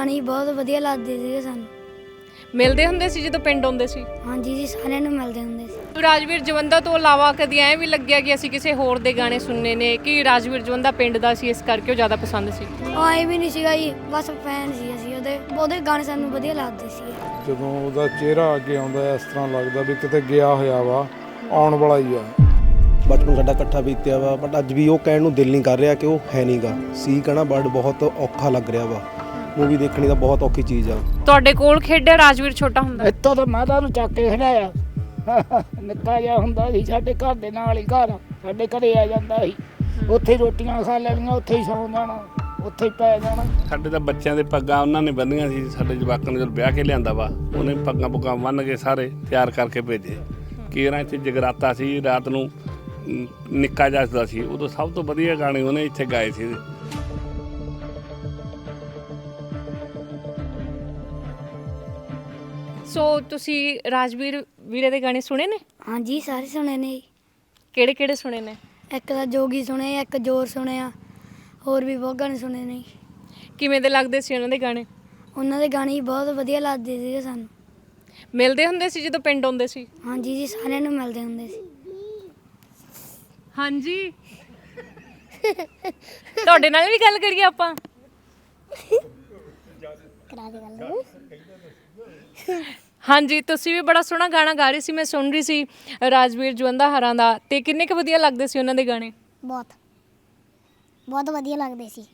ਗਾਣੇ ਹੀ ਬਹੁਤ ਵਧੀਆ ਲੱਗਦੇ ਸੀਗੇ ਸਾਨੂੰ। ਮਿਲਦੇ ਹੁੰਦੇ ਸੀ ਜਦੋਂ ਪਿੰਡ ਆਉਂਦੇ ਸੀ? ਹਾਂਜੀ ਜੀ ਸਾਰਿਆਂ ਨੂੰ ਮਿਲਦੇ ਹੁੰਦੇ ਸੀ। ਰਾਜਵੀਰ ਜਵੰਦਾ ਤੋਂ ਇਲਾਵਾ ਕਦੀ ਐਂ ਵੀ ਲੱਗਿਆ ਕਿ ਅਸੀਂ ਕਿਸੇ ਹੋਰ ਦੇ ਗਾਣੇ ਸੁਣਨੇ ਨੇ ਕਿ ਰਾਜਵੀਰ ਜਵੰਦਾ ਪਿੰਡ ਦਾ ਸੀ ਇਸ ਕਰਕੇ ਉਹ ਜ਼ਿਆਦਾ ਪਸੰਦ ਸੀ? ਆਏ ਵੀ ਨਹੀਂ ਸੀਗਾ ਜੀ ਬਸ ਫੈਨ ਸੀ ਅਸੀਂ ਉਹਦੇ ਉਹਦੇ ਗਾਣੇ ਸਾਨੂੰ ਵਧੀਆ ਲੱਗਦੇ ਸੀ ਜਦੋਂ ਉਹਦਾ ਚਿਹਰਾ ਅੱਗੇ ਆਉਂਦਾ ਇਸ ਤਰ੍ਹਾਂ ਲੱਗਦਾ ਵੀ ਕਿਤੇ ਗਿਆ ਹੋਇਆ ਵਾ ਆਉਣ ਵਾਲਾ ਹੀ ਆ। ਬਚਪਨ ਸਾਡਾ ਇਕੱਠਾ ਬੀਤਿਆ ਵਾ ਬਟ ਅੱਜ ਵੀ ਉਹ ਕਹਿਣ ਨੂੰ ਦਿਲ ਨਹੀਂ ਕਰ ਰਿਹਾ ਕਿ ਉਹ ਹੈ ਨਹੀਂਗਾ ਸੀ ਕਹਿਣਾ ਵਰਡ ਬਹੁਤ ਔਖਾ ਲੱਗ ਰਿਹਾ ਵਾ। ਮੂਵੀ ਦੇਖਣੀ ਤਾਂ ਬਹੁਤ ਔਖੀ ਚੀਜ਼ ਆ। ਤੁਹਾਡੇ ਕੋਲ ਖੇਡਿਆ ਰਾਜਵੀਰ ਛੋਟਾ ਹੁੰਦਾ। ਇੱਥੋਂ ਤਾਂ ਮਾਤਾ ਨੂੰ ਚੱਕ ਕੇ ਖੜਾਇਆ ਨਿੱਕਾ ਜਿਹਾ ਹੁੰਦਾ ਸੀ ਸਾਡੇ ਘਰ ਦੇ ਨਾਲ ਹੀ ਘਰ ਸਾਡੇ ਘਰੇ ਆ ਜਾਂਦਾ ਸੀ। ਉੱਥੇ ਹੀ ਰੋਟੀਆਂ ਖਾ ਲੈਣੀਆਂ ਉੱਥੇ ਹੀ ਸੌਂ ਜਾਣਾ ਉੱਥੇ ਹੀ ਪੈ ਜਾਣਾ। ਸਾਡੇ ਤਾਂ ਬੱਚਿਆਂ ਦੇ ਪੱਗਾਂ ਉਹਨਾਂ ਨੇ ਬੰਨੀਆਂ ਸੀ ਸਾਡੇ ਜਵਾਕਾਂ ਨੂੰ ਜਦੋਂ ਵਿਆਹ ਕੇ ਲਿਆਂਦਾ ਵਾ ਉਹਨੇ ਪੱਗਾਂ ਪੁੱਗਾਂ ਬੰਨ੍ਹ ਕੇ ਸਾਰੇ ਤਿਆਰ ਕਰਕੇ ਭੇਜੇ। ਕੀਰਾਂ ਇੱਥੇ ਜਗਰਾਤਾ ਸੀ ਰਾਤ ਨੂੰ ਨਿੱਕਾ ਜੱਸਦਾ ਸੀ। ਉਦੋਂ ਸਭ ਤੋਂ ਵਧੀਆ ਗਾਣੇ ਉਹਨੇ ਇੱਥੇ ਗਾਏ ਸੀ। ਸੋ ਤੁਸੀਂ ਰਾਜਵੀਰ ਵੀਰੇ ਦੇ ਗਾਣੇ ਸੁਣੇ ਨੇ? ਹਾਂਜੀ ਸਾਰੇ ਸੁਣੇ ਨੇ ਜੀ। ਕਿਹੜੇ ਕਿਹੜੇ ਸੁਣੇ ਨੇ? ਇੱਕ ਤਾਂ ਜੋਗੀ ਸੁਣੇ ਇੱਕ ਜੋਰ ਸੁਣਿਆ ਹੋਰ ਵੀ ਬਹੁਤ ਗਾਣੇ ਸੁਣੇ ਨੇ ਜੀ। ਕਿਵੇਂ ਦੇ ਲੱਗਦੇ ਸੀ ਉਹਨਾਂ ਦੇ ਗਾਣੇ? ਉਹਨਾਂ ਦੇ ਗਾਣੇ ਹੀ ਬਹੁਤ ਵਧੀਆ ਲੱਗਦੇ ਸੀਗੇ ਸਾਨੂੰ। ਮਿਲਦੇ ਹੁੰਦੇ ਸੀ ਜਦੋਂ ਪਿੰਡ ਆਉਂਦੇ ਸੀ? ਹਾਂਜੀ ਜੀ ਸਾਰਿਆਂ ਨੂੰ ਮਿਲਦੇ ਹੁੰਦੇ ਸੀ। ਹਾਂਜੀ। ਤੁਹਾਡੇ ਨਾਲ ਵੀ ਗੱਲ ਕਰੀਏ ਆਪਾਂ? ਹਾਂਜੀ ਤੁਸੀਂ ਵੀ ਬੜਾ ਸੋਹਣਾ ਗਾਣਾ ਗਾ ਰਹੇ ਸੀ ਮੈਂ ਸੁਣ ਰਹੀ ਸੀ ਰਾਜਵੀਰ ਜਵੰਦਾ ਹਰਾਂ ਦਾ ਤੇ ਕਿੰਨੇ ਕੁ ਵਧੀਆ ਲੱਗਦੇ ਸੀ ਉਹਨਾਂ ਦੇ ਗਾਣੇ? ਬਹੁਤ। ਬਹੁਤ ਵਧੀਆ ਲੱਗਦੇ ਸੀ।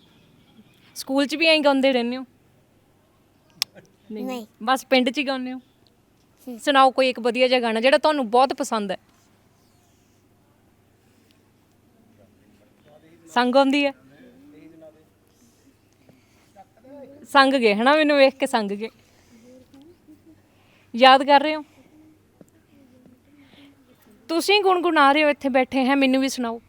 ਸਕੂਲ 'ਚ ਵੀ ਐਂ ਗਾਉਂਦੇ ਰਹਿੰਦੇ ਹੋ? ਨਹੀਂ। ਬਸ ਪਿੰਡ 'ਚ ਹੀ ਗਾਉਂਦੇ ਹੋ। ਸੁਣਾਓ ਕੋਈ ਇੱਕ ਵਧੀਆ ਜਿਹਾ ਗਾਣਾ ਜਿਹੜਾ ਤੁਹਾਨੂੰ ਬਹੁਤ ਪਸੰਦ ਹੈ? ਸੰਗ ਆਉਂਦੀ ਹੈ? ਸੰਗ ਗਏ ਹਨਾ ਮੈਨੂੰ ਵੇਖ ਕੇ ਸੰਗ ਗਏ। ਯਾਦ ਕਰ ਰਹੇ ਹੋ? ਤੁਸੀਂ ਗੁਣਗੁਣਾ ਰਹੇ ਹੋ ਇੱਥੇ ਬੈਠੇ ਹੈ ਮੈਨੂੰ ਵੀ ਸੁਣਾਓ।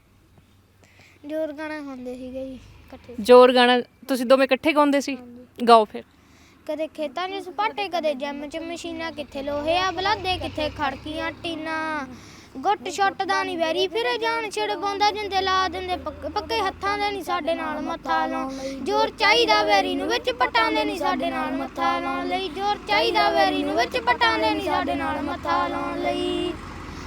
ਜੋਰ ਗਾਣਾ ਹੁੰਦੇ ਸੀਗੇ ਜੀ ਇਕੱਠੇ। ਜ਼ੋਰ ਗਾਣਾ ਤੁਸੀਂ ਦੋਵੇਂ ਇਕੱਠੇ ਗਾਉਂਦੇ ਸੀ? ਗਾਓ ਫਿਰ। ਕਦੇ ਖੇਤਾਂ 'ਚ ਸਪਾਟੇ ਕਦੇ ਜਿਮ 'ਚ ਮਸ਼ੀਨਾਂ ਕਿੱਥੇ ਲੋਹੇ ਆ ਬਲਾਦੇ ਕਿੱਥੇ ਖੜਕੀਆਂ ਟੀਨਾ। ਗੁੱਟ ਛੁੱਟ ਦਾ ਨਹੀਂ ਵੈਰੀ, ਫਿਰ ਜਾਨ ਛਿੜ ਜਿੰਦੇ ਲਾ ਦਿੰਦੇ ਪੱਕੇ ਹੱਥਾਂ ਦੇ ਨਹੀਂ ਸਾਡੇ ਨਾਲ ਮੱਥਾ ਲਾਉਣ। ਜੋਰ ਚਾਹੀਦਾ ਵੈਰੀ ਨੂੰ ਵਿੱਚ ਪਟਾਂ ਦੇ ਨਹੀਂ ਸਾਡੇ ਨਾਲ ਮੱਥਾ ਲਾਉਣ ਲਈ। ਜੋਰ ਚਾਹੀਦਾ ਵੈਰੀ ਨੂੰ ਵਿੱਚ ਪਟਾਂ ਦੇ ਨਹੀਂ ਸਾਡੇ ਨਾਲ ਮੱਥਾ ਲਾਉਣ ਲਈ।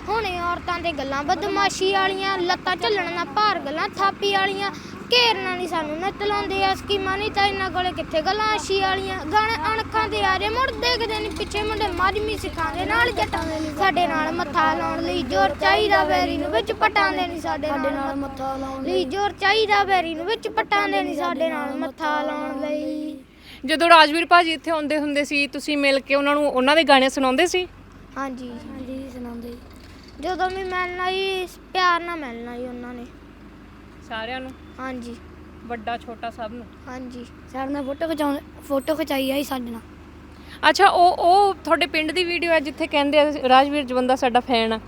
ਹੁਣੇ ਔਰਤਾਂ ਤੇ ਗੱਲਾਂ ਬਦਮਾਸ਼ੀ ਵਾਲੀਆਂ, ਲੱਤਾਂ ਝੱਲਣ ਨਾਲ ਭਾਰ ਗੱਲਾਂ ਥਾਪੀ ਵਾਲੀਆਂ। ਘੇਰਨਾ ਨਹੀਂ ਸਾਨੂੰ ਨੱਤ ਲਾਉਂਦੇ ਆ ਸਕੀਮਾਂ ਨਹੀਂ ਤਾਂ ਇਹਨਾਂ ਕੋਲੇ ਕਿੱਥੇ ਗੱਲਾਂ ਆਸ਼ੀ ਵਾਲੀਆਂ। ਗਾਣੇ ਅਣਖਾਂ ਦੇ ਆਰੇ ਮੁੜ ਦੇਖਦੇ ਨਹੀਂ ਪਿੱਛੇ ਮੁੰਡੇ ਨਾਲ ਜੱਟਾਂ। ਦੇ ਨਹੀਂ ਸਾਡੇ ਨਾਲ ਮੱਥਾ ਲਾਉਣ ਲਈ ਜ਼ੋਰ ਚਾਹੀਦਾ ਵੈਰੀ ਨੂੰ ਵਿੱਚ ਪਟਾਂ ਦੇ ਨਹੀਂ ਸਾਡੇ ਨਾਲ ਮੱਥਾ। ਲਾਉਣ ਲਈ ਜ਼ੋਰ ਚਾਹੀਦਾ ਵੈਰੀ ਨੂੰ ਵਿੱਚ ਪਟਾਂ ਦੇ ਨਹੀਂ ਸਾਡੇ ਨਾਲ ਮੱਥਾ ਲਾਉਣ ਲਈ। ਜਦੋਂ ਰਾਜਵੀਰ ਭਾਜੀ ਇੱਥੇ ਆਉਂਦੇ ਹੁੰਦੇ ਸੀ ਤੁਸੀਂ ਮਿਲ ਕੇ ਉਹਨਾਂ ਨੂੰ ਉਹਨਾਂ ਦੇ ਗਾਣੇ ਸੁਣਾਉਂਦੇ ਸੀ? ਹਾਂਜੀ। ਹਾਂਜੀ ਸੁਣਾਉਂਦੇ। ਜੀ ਜਦੋਂ ਵੀ ਮਿਲਣਾ ਹੀ ਪਿਆਰ ਨਾਲ ਮਿਲਣਾ ਹੀ ਉਹਨਾਂ ਨੇ। ਸਾਰਿਆਂ ਨੂੰ। ਹਾਂਜੀ। ਵੱਡਾ ਛੋਟਾ ਸਭ ਨੂੰ? ਹਾਂਜੀ। ਸਾਡੇ ਨਾਲ ਫੋਟੋ ਖਿਚਾਉਣ ਫੋਟੋ ਖਿਚਾਈ ਆਈ ਸਾਡੇ ਨਾਲ। ਅੱਛਾ ਉਹ ਉਹ ਤੁਹਾਡੇ ਪਿੰਡ ਦੀ ਵੀਡੀਓ ਹੈ ਜਿੱਥੇ ਕਹਿੰਦੇ ਆ ਰਾਜਵੀਰ ਜਵੰਦਾ ਸਾਡਾ ਫੈਨ ਆ।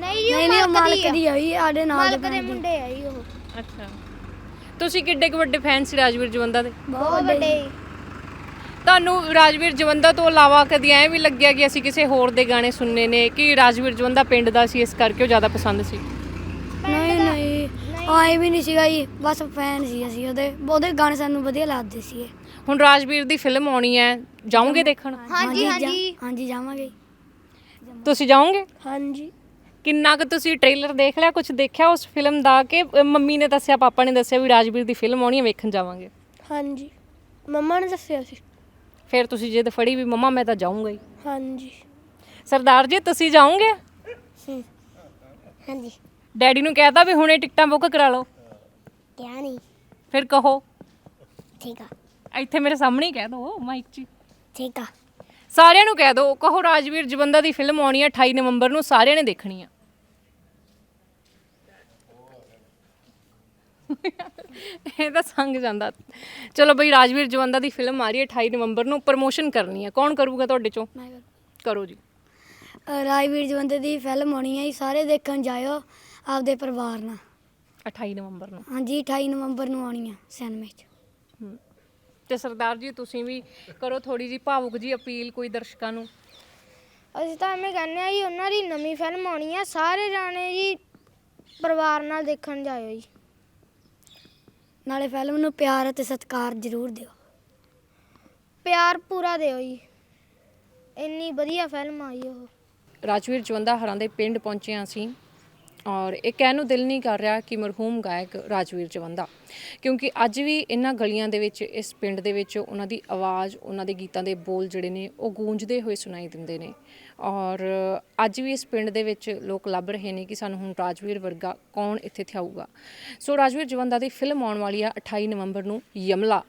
ਨਹੀਂ ਜੀ ਨਹੀਂ ਨਹੀਂ ਉਹ ਮਾਲਕ। ਦੀ ਆਈ ਸਾਡੇ ਨਾਲ ਮਾਲਕ ਦੇ। ਮੁੰਡੇ ਆ ਜੀ ਉਹ। ਅੱਛਾ। ਤੁਸੀਂ ਕਿੱਡੇ ਕੁ ਵੱਡੇ ਫੈਨ ਸੀ ਰਾਜਵੀਰ ਜਵੰਦਾ ਦੇ? ਬਹੁਤ ਵੱਡੇ। ਤੁਹਾਨੂੰ ਰਾਜਵੀਰ ਜਵੰਦਾ ਤੋਂ ਇਲਾਵਾ ਕਦੀ ਐਂ ਵੀ ਲੱਗਿਆ ਕਿ ਅਸੀਂ ਕਿਸੇ ਹੋਰ ਦੇ ਗਾਣੇ ਸੁਣਨੇ ਨੇ ਕਿ ਰਾਜਵੀਰ ਜਵੰਦਾ ਪਿੰਡ ਦਾ ਸੀ ਇਸ ਕਰਕੇ ਉਹ ਜ਼ਿਆਦਾ ਪਸੰਦ ਸੀ? ਆਏ ਵੀ ਨਹੀਂ ਸੀਗਾ ਜੀ ਬਸ ਫੈਨ ਸੀ ਅਸੀਂ ਉਹਦੇ ਉਹਦੇ ਗਾਣੇ ਸਾਨੂੰ ਵਧੀਆ ਲੱਗਦੇ ਸੀਗੇ। ਹੁਣ ਰਾਜਵੀਰ ਦੀ ਫਿਲਮ ਆਉਣੀ ਹੈ ਜਾਓਗੇ ਦੇਖਣ? ਹਾਂਜੀ ਹਾਂਜੀ ਹਾਂਜੀ ਜਾਵਾਂਗੇ। ਤੁਸੀਂ ਜਾਓਗੇ? ਹਾਂਜੀ। ਕਿੰਨਾ ਕੁ ਤੁਸੀਂ ਟ੍ਰੇਲਰ ਦੇਖ ਲਿਆ ਕੁਝ ਦੇਖਿਆ ਉਸ ਫਿਲਮ ਦਾ ਕਿ ਮੰਮੀ ਨੇ ਦੱਸਿਆ ਪਾਪਾ ਨੇ ਦੱਸਿਆ ਵੀ ਰਾਜਵੀਰ ਦੀ ਫਿਲਮ ਆਉਣੀ ਹੈ ਵੇਖਣ ਜਾਵਾਂਗੇ? ਹਾਂਜੀ। ਮੰਮਾ ਨੇ ਦੱਸਿਆ ਸੀ। ਫਿਰ ਤੁਸੀਂ ਜਿੱਦ ਫੜੀ ਵੀ ਮੰਮਾ ਮੈਂ ਤਾਂ ਜਾਊਂਗਾ ਹੀ। ਹਾਂਜੀ। ਸਰਦਾਰ ਜੀ ਤੁਸੀਂ ਜਾਓਗੇ? ਹਾਂਜੀ। ਡੈਡੀ ਨੂੰ ਕਹਿਤਾ ਵੀ ਹੁਣੇ ਟਿਕਟਾਂ ਬੁੱਕ ਕਰਾ ਲਓ। ਕਿਆ ਨਹੀਂ। ਫਿਰ ਕਹੋ। ਠੀਕ ਆ। ਇੱਥੇ ਮੇਰੇ ਸਾਹਮਣੇ ਹੀ ਕਹਿ ਦਿਓ ਮਾਈਕ 'ਚ ਹੀ। ਠੀਕ ਆ। ਸਾਰਿਆਂ ਨੂੰ ਕਹਿ ਦਿਓ ਕਹੋ ਰਾਜਵੀਰ ਜਵੰਦਾ ਦੀ ਫਿਲਮ ਆਉਣੀ ਹੈ 28 ਨਵੰਬਰ ਨੂੰ ਸਾਰਿਆਂ ਨੇ ਦੇਖਣੀ ਆ। ਇਹ ਤਾਂ ਸੰਗ ਜਾਂਦਾ। ਚਲੋ ਬਈ ਰਾਜਵੀਰ ਜਵੰਦਾ ਦੀ ਫਿਲਮ ਆ ਰਹੀ ਹੈ 28 ਨਵੰਬਰ ਨੂੰ ਪ੍ਰਮੋਸ਼ਨ ਕਰਨੀ ਹੈ ਕੌਣ ਕਰੂਗਾ ਤੁਹਾਡੇ ਚੋਂ? ਮੈਂ ਕਿਹਾ, ਕਰੋ ਜੀ। ਰਾਜਵੀਰ ਜਵੰਦੇ ਦੀ ਫਿਲਮ ਆਉਣੀ ਹੈ ਜੀ ਸਾਰੇ ਦੇਖਣ ਜਾਇਓ। ਆਪਦੇ ਪਰਿਵਾਰ ਨਾਲ। 28 ਨਵੰਬਰ ਨੂੰ। ਹਾਂਜੀ 28 ਨਵੰਬਰ ਨੂੰ ਆਉਣੀ ਆ ਸਿਨੇਮੇ 'ਚ। ਤੇ ਸਰਦਾਰ ਜੀ ਤੁਸੀਂ ਵੀ ਕਰੋ ਥੋੜੀ ਜੀ ਭਾਵੁਕ ਜੀ ਅਪੀਲ ਕੋਈ ਦਰਸ਼ਕਾਂ ਨੂੰ। ਅਸੀਂ ਤਾਂ ਐਵੇਂ ਕਹਿੰਦੇ ਆ ਜੀ ਉਹਨਾਂ ਦੀ ਨਵੀਂ ਫਿਲਮ ਆਉਣੀ ਆ ਸਾਰੇ ਜਾਣੇ ਜੀ ਪਰਿਵਾਰ ਨਾਲ ਦੇਖਣ ਜਾਇਓ ਜੀ। ਨਾਲੇ ਫਿਲਮ ਨੂੰ ਪਿਆਰ ਅਤੇ ਸਤਿਕਾਰ ਜ਼ਰੂਰ ਦਿਓ। ਪਿਆਰ ਪੂਰਾ ਦਿਓ ਜੀ। ਇੰਨੀ ਵਧੀਆ ਫਿਲਮ ਆਈ ਉਹ। ਰਾਜਵੀਰ ਜਵੰਦਾ ਹਰਾਂ ਦੇ ਪਿੰਡ ਪਹੁੰਚੇ ਹਾਂ ਅਸੀਂ। ਔਰ ਇਹ ਕਹਿਣ ਨੂੰ ਦਿਲ ਨਹੀਂ ਕਰ ਰਿਹਾ ਕਿ ਮਰਹੂਮ ਗਾਇਕ ਰਾਜਵੀਰ ਜਵੰਦਾ, ਕਿਉਂਕਿ ਅੱਜ ਵੀ ਇਹਨਾਂ ਗਲੀਆਂ ਦੇ ਵਿੱਚ, ਇਸ ਪਿੰਡ ਦੇ ਵਿੱਚ ਉਹਨਾਂ ਦੀ ਆਵਾਜ਼ ਉਹਨਾਂ ਦੇ ਗੀਤਾਂ ਦੇ ਬੋਲ ਜਿਹੜੇ ਨੇ, ਉਹ ਗੂੰਜਦੇ ਹੋਏ ਸੁਣਾਈ ਦਿੰਦੇ ਨੇ। ਔਰ ਅੱਜ ਵੀ ਇਸ ਪਿੰਡ ਦੇ ਵਿੱਚ ਲੋਕ ਲੱਭ ਰਹੇ ਨੇ ਕਿ ਸਾਨੂੰ ਹੁਣ ਰਾਜਵੀਰ ਵਰਗਾ ਕੌਣ ਇੱਥੇ ਥਿਆਊਗਾ। ਸੋ ਰਾਜਵੀਰ ਜਵੰਦਾ ਦੀ ਫਿਲਮ ਆਉਣ ਵਾਲੀ ਆ 28 ਨਵੰਬਰ ਨੂੰ ਯਮਲਾ।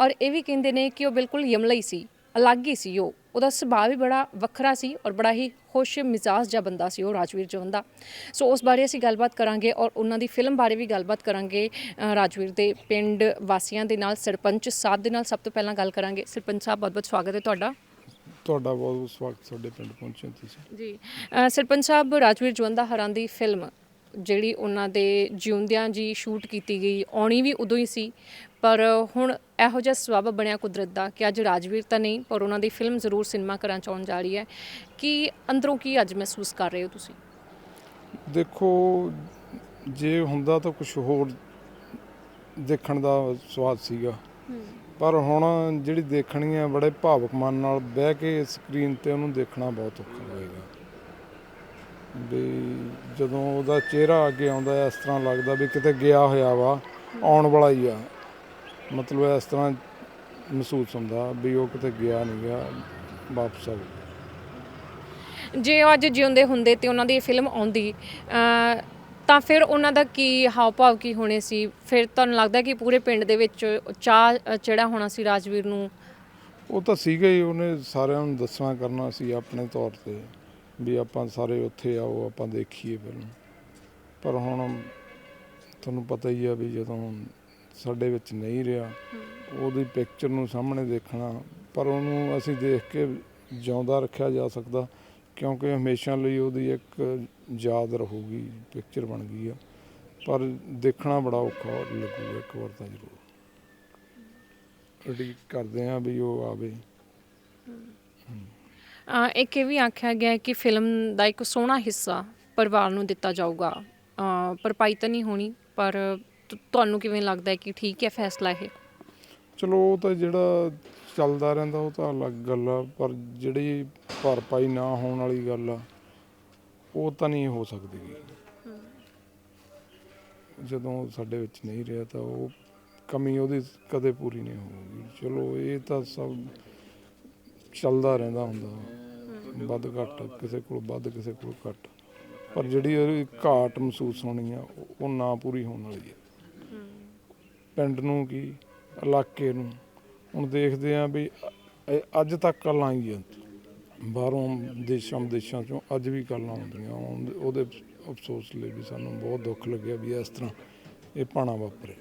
ਔਰ ਇਹ ਵੀ ਕਹਿੰਦੇ ਨੇ ਕਿ ਉਹ ਬਿਲਕੁਲ ਯਮਲਾ ਹੀ ਸੀ, ਅਲੱਗ ਹੀ ਸੀ ਉਹ। ਉਹਦਾ ਸੁਭਾਅ ਵੀ ਬੜਾ ਵੱਖਰਾ ਸੀ ਔਰ ਬੜਾ ਹੀ ਖੁਸ਼ ਮਿਜ਼ਾਜ ਜਿਹਾ ਬੰਦਾ ਸੀ ਉਹ ਰਾਜਵੀਰ ਜਵੰਦਾ ਸੋ ਉਸ ਬਾਰੇ ਅਸੀਂ ਗੱਲਬਾਤ ਕਰਾਂਗੇ ਔਰ ਉਹਨਾਂ ਦੀ ਫਿਲਮ ਬਾਰੇ ਵੀ ਗੱਲਬਾਤ ਕਰਾਂਗੇ ਰਾਜਵੀਰ ਦੇ ਪਿੰਡ ਵਾਸੀਆਂ ਦੇ ਨਾਲ ਸਰਪੰਚ ਸਾਹਿਬ ਦੇ ਨਾਲ ਸਭ ਤੋਂ ਪਹਿਲਾਂ ਗੱਲ ਕਰਾਂਗੇ। ਸਰਪੰਚ ਸਾਹਿਬ ਬਹੁਤ ਬਹੁਤ ਸਵਾਗਤ ਹੈ ਤੁਹਾਡਾ। ਤੁਹਾਡਾ ਬਹੁਤ ਬਹੁਤ ਸਵਾਗਤ ਸਾਡੇ ਪਿੰਡ ਪਹੁੰਚੇ ਤੁਸੀਂ ਜੀ। ਸਰਪੰਚ ਸਾਹਿਬ ਰਾਜਵੀਰ ਜਵੰਦਾ ਹਰਾਂ ਦੀ ਫਿਲਮ ਜਿਹੜੀ ਉਹਨਾਂ ਦੇ ਜਿਉਂਦਿਆਂ ਜੀ ਸ਼ੂਟ ਕੀਤੀ ਗਈ ਆਉਣੀ ਵੀ ਉਦੋਂ ਹੀ ਸੀ। ਪਰ ਹੁਣ ਇਹੋ ਜਿਹਾ ਸਬਬ ਬਣਿਆ ਕੁਦਰਤ ਦਾ ਕਿ ਅੱਜ ਰਾਜਵੀਰ ਤਾਂ ਨਹੀਂ ਪਰ ਉਹਨਾਂ ਦੀ ਫਿਲਮ ਜ਼ਰੂਰ ਸਿਨੇਮਾ ਘਰਾਂ 'ਚ ਆਉਣ ਜਾ ਰਹੀ ਹੈ। ਕਿ ਅੰਦਰੋਂ ਕੀ ਅੱਜ ਮਹਿਸੂਸ ਕਰ ਰਹੇ ਹੋ ਤੁਸੀਂ? ਦੇਖੋ ਜੇ ਹੁੰਦਾ ਤਾਂ ਕੁਝ ਹੋਰ ਦੇਖਣ ਦਾ ਸਵਾਦ ਸੀਗਾ। ਪਰ ਹੁਣ ਜਿਹੜੀ ਦੇਖਣੀ ਹੈ ਬੜੇ ਭਾਵਕ ਮਨ ਨਾਲ ਬਹਿ ਕੇ ਸਕਰੀਨ ਤੇ ਉਹਨੂੰ ਦੇਖਣਾ ਬਹੁਤ ਔਖਾ ਹੋਏਗਾ। ਵੀ ਜਦੋਂ ਉਹਦਾ ਚਿਹਰਾ ਅੱਗੇ ਆਉਂਦਾ ਇਸ ਤਰ੍ਹਾਂ ਲੱਗਦਾ ਵੀ ਕਿਤੇ ਗਿਆ ਹੋਇਆ ਵਾ ਆਉਣ ਵਾਲਾ ਹੀ ਆ। ਮਤਲਬ ਇਸ ਤਰ੍ਹਾਂ ਮਹਿਸੂਸ ਹੁੰਦਾ ਵੀ ਉਹ ਕਿਤੇ ਗਿਆ ਨਹੀਂ ਗਿਆ ਵਾਪਸ ਆ ਗਿਆ ਜੇ ਉਹ ਅੱਜ ਜਿਉਂਦੇ ਹੁੰਦੇ ਤੇ ਉਹਨਾਂ ਦੀ ਇਹ ਫਿਲਮ ਆਉਂਦੀ ਅ, ਤਾਂ ਫਿਰ ਉਹਨਾਂ ਦਾ ਕੀ ਹਾਵ ਭਾਵ ਕੀ ਹੋਣੇ ਸੀ? ਫਿਰ ਤੁਹਾਨੂੰ ਲੱਗਦਾ ਕਿ ਪੂਰੇ ਪਿੰਡ ਦੇ ਵਿੱਚ ਚਾਹ ਚੜਾ ਹੋਣਾ ਸੀ ਰਾਜਵੀਰ ਨੂੰ? ਉਹ ਤਾਂ ਸੀਗਾ ਹੀ ਉਹਨੇ ਸਾਰਿਆਂ ਨੂੰ ਦੱਸਣਾ ਕਰਨਾ ਸੀ ਆਪਣੇ ਤੌਰ ਤੇ ਵੀ ਆਪਾਂ ਸਾਰੇ ਉੱਥੇ ਆਓ ਆਪਾਂ ਦੇਖੀਏ ਫਿਲਮ। ਪਰ ਹੁਣ ਤੁਹਾਨੂੰ ਪਤਾ ਹੀ ਆ ਵੀ ਜਦੋਂ ਸਾਡੇ ਵਿੱਚ ਨਹੀਂ ਰਿਹਾ। ਉਹਦੀ ਪਿਕਚਰ ਨੂੰ ਸਾਹਮਣੇ ਦੇਖਣਾ ਪਰ ਉਹਨੂੰ ਅਸੀਂ ਦੇਖ ਕੇ ਜਿਉਂਦਾ ਰੱਖਿਆ ਜਾ ਸਕਦਾ ਕਿਉਂਕਿ ਹਮੇਸ਼ਾ ਲਈ ਉਹਦੀ ਇੱਕ ਯਾਦ ਰਹੂਗੀ ਪਿਕਚਰ ਬਣ ਗਈ ਆ। ਪਰ ਦੇਖਣਾ ਬੜਾ ਔਖਾ ਲੱਗੂਗਾ ਇੱਕ ਵਾਰ ਤਾਂ ਜ਼ਰੂਰ। ਉਡੀਕ ਕਰਦੇ ਆ ਵੀ ਉਹ ਆਵੇ। ਇੱਕ ਇਹ ਵੀ ਆਖਿਆ ਗਿਆ ਕਿ ਫਿਲਮ ਦਾ ਇੱਕ ਸੋਹਣਾ ਹਿੱਸਾ ਪਰਿਵਾਰ ਨੂੰ ਦਿੱਤਾ ਜਾਊਗਾ। ਭਰਪਾਈ ਤਾਂ ਨਹੀਂ ਹੋਣੀ ਪਰ ਤੁਹਾਨੂੰ ਕਿਵੇਂ ਲੱਗਦਾ ਹੈ ਕਿ ਠੀਕ ਹੈ ਫੈਸਲਾ ਇਹ? ਚਲੋ, ਉਹ ਤਾਂ ਜਿਹੜਾ ਚੱਲਦਾ ਰਹਿੰਦਾ, ਉਹ ਤਾਂ ਅਲੱਗ ਗੱਲ ਆ, ਪਰ ਜਿਹੜੀ ਭਰਪਾਈ ਨਾ ਹੋਣ ਵਾਲੀ ਗੱਲ ਆ, ਉਹ ਤਾਂ ਨਹੀਂ ਹੋ ਸਕਦੀ। ਜਦੋਂ ਸਾਡੇ ਵਿੱਚ ਨਹੀਂ ਰਿਹਾ ਤਾਂ ਉਹ ਕਮੀ ਉਹਦੀ ਕਦੇ ਪੂਰੀ ਨਹੀਂ ਹੋਊਗੀ। ਚਲੋ, ਇਹ ਤਾਂ ਸਭ ਚੱਲਦਾ ਰਹਿੰਦਾ ਹੁੰਦਾ। ਵੱਧ ਘੱਟ, ਕਿਸੇ ਕੋਲ ਵੱਧ, ਕਿਸੇ ਕੋਲ ਘੱਟ। ਪਰ ਜਿਹੜੀ ਉਹਦੀ ਘਾਟ ਮਹਿਸੂਸ ਹੋਣੀ ਆ, ਉਹ ਨਾ ਪੂਰੀ ਹੋਣ ਵਾਲੀ ਹੈ ਪਿੰਡ ਨੂੰ ਕੀ ਇਲਾਕੇ ਨੂੰ। ਹੁਣ ਦੇਖਦੇ ਆ ਵੀ ਅ- ਅੱਜ ਤੱਕ ਕੱਲਾਂ ਆਈ ਆ। ਬਾਹਰੋਂ ਦੇਸ਼ਾਂ ਵਿਦੇਸ਼ਾਂ ਚੋਂ ਅੱਜ ਵੀ ਕੱਲਾਂ ਆਉਂਦੀਆਂ ਉਹਦੇ- ਉਹਦੇ ਅਫਸੋਸ ਲਈ ਵੀ ਸਾਨੂੰ ਬਹੁਤ ਦੁੱਖ ਲੱਗਿਆ ਵੀ ਇਸ ਤਰ੍ਹਾਂ ਇਹ ਪਾਣਾ ਵਾਪਰਿਆ।